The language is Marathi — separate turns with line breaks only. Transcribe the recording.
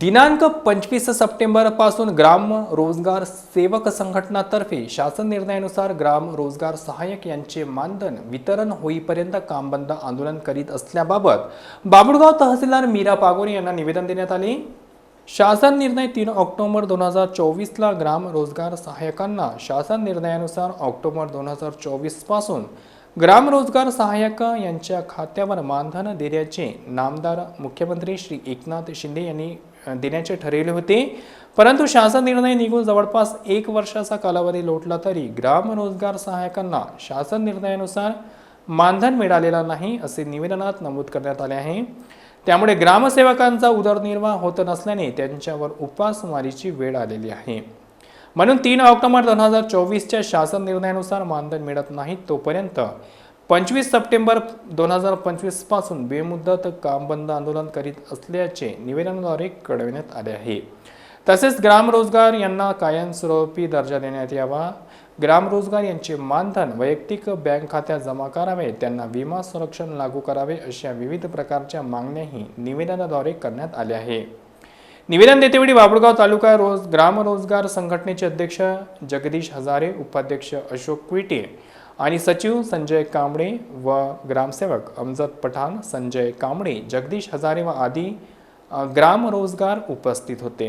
दिनांक पंचवीस सप्टेंबरपासून ग्राम रोजगार सेवक संघटनातर्फे शासन निर्णयानुसार ग्राम रोजगार सहाय्यक यांचे मानधन वितरण होईपर्यंत काम बंद आंदोलन करीत असल्याबाबत बाबुळगाव तहसीलदार मीरा पागोरे यांना निवेदन देण्यात आले. शासन निर्णय तीन ऑक्टोबर दोन हजार चोवीसला ग्राम रोजगार सहाय्यकांना शासन निर्णयानुसार ऑक्टोबर दोन हजार चोवीसपासून ग्रामरोजगार सहाय्यक यांच्या खात्यावर मानधन देण्याचे नामदार मुख्यमंत्री श्री एकनाथ शिंदे यांनी देण्याचे ठरविले होते. परंतु शासन निर्णय निघून जवळपास एक वर्षाचा कालावधी लोटला तरी ग्रामरोजगार सहाय्यकांना शासन निर्णयानुसार मानधन मिळालेला नाही असे निवेदनात नमूद करण्यात आले आहे. त्यामुळे ग्रामसेवकांचा उदरनिर्वाह होत नसल्याने त्यांच्यावर उपासमारीची वेळ आलेली आहे. म्हणून तीन ऑक्टोबर दोन हजार चोवीसच्या शासन निर्णयानुसार मानधन मिळत नाही तोपर्यंत पंचवीस सप्टेंबर दोन हजार पंचवीसपासून बेमुदत काम बंद आंदोलन करीत असल्याचे निवेदनाद्वारे कळविण्यात आले आहे. तसेच ग्रामरोजगार यांना कायमस्वरूपी दर्जा देण्यात यावा. ग्रामरोजगार यांचे मानधन वैयक्तिक बँक खात्यात जमा करावे त्यांना विमा संरक्षण लागू करावे अशा विविध प्रकारच्या मागण्याही निवेदनाद्वारे करण्यात आल्या आहे. निवेदन देतेवेळी बाबुळगाव तालुका रोज ग्रामरोजगार संघटनेचे अध्यक्ष जगदीश हजारे उपाध्यक्ष अशोक क्विटे आणि सचिव संजय कांबळे व ग्रामसेवक अमजद पठाण संजय कांबळे जगदीश हजारे व आदी ग्रामरोजगार उपस्थित होते.